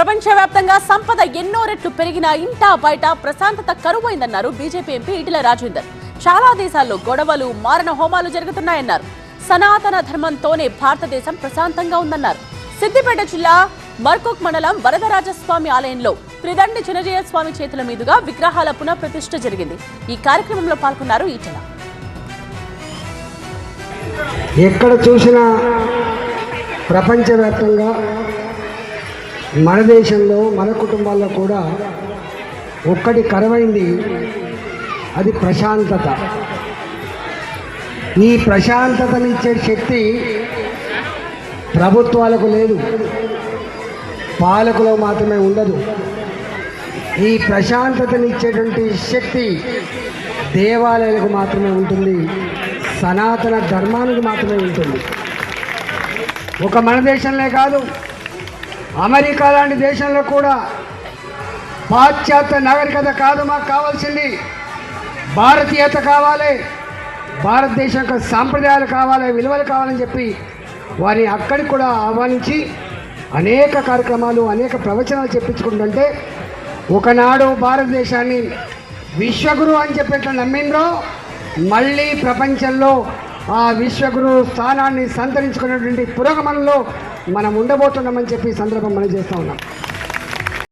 ప్రపంచవ్యాప్తంగా సంపద ఎన్నో రెట్లు పెరిగిన ఇంటా బయట ప్రశాంతత కరువైందన్నారు బీజేపీ ఎంపీ ఈటెల రాజేందర్. చాలా దేశాల్లో గొడవలు మారణ హోమాలు జరుగుతున్నాయన్నారు. సనాతన ధర్మంతోనే భారతదేశం ప్రశాంతంగా ఉందన్నారు. సిద్దిపేట జిల్లా మర్కుక్ మండలం వరదరాజస్వామి ఆలయంలో త్రిదండి చినజయ స్వామి చేతుల మీదుగా విగ్రహాల పునఃప్రతిష్ఠ జరిగింది. ఈ కార్యక్రమంలో పాల్గొన్నారు ఈటెల ఎక్కడ చూసినా ప్రపంచవ్యాప్తంగా మన దేశంలో మన కుటుంబాల్లో కూడా ఒక్కటి కరవైంది అది ప్రశాంతత. ఈ ప్రశాంతతనిచ్చే శక్తి ప్రభుత్వాలకు లేదు. పాలకులో మాత్రమే ఉండదు. ఈ ప్రశాంతతనిచ్చేటువంటి శక్తి దేవాలయాలకు మాత్రమే ఉంటుంది. సనాతన ధర్మానికి మాత్రమే ఉంటుంది. ఒక మన దేశంలో కాదు అమెరికా లాంటి దేశంలో కూడా పాశ్చాత్య నాగరికత కాదు మాకు కావాల్సింది భారతీయత కావాలి భారతదేశం యొక్క సాంప్రదాయాలు కావాలి విలువలు కావాలని చెప్పి వారిని అక్కడికి కూడా ఆహ్వానించి అనేక కార్యక్రమాలు అనేక ప్రవచనాలు చెప్పించుకుంటుంటే ఒకనాడు భారతదేశాన్ని విశ్వగురు అని చెప్పి ఎట్లా నమ్మిండ్రో మళ్ళీ ప్రపంచంలో ఆ విశ్వగురు స్థానాన్ని సంతరించుకున్నటువంటి పురోగమనంలో మనం ఉండబోతున్నామని చెప్పి సందర్భం మనం చేస్తూ ఉన్నాం.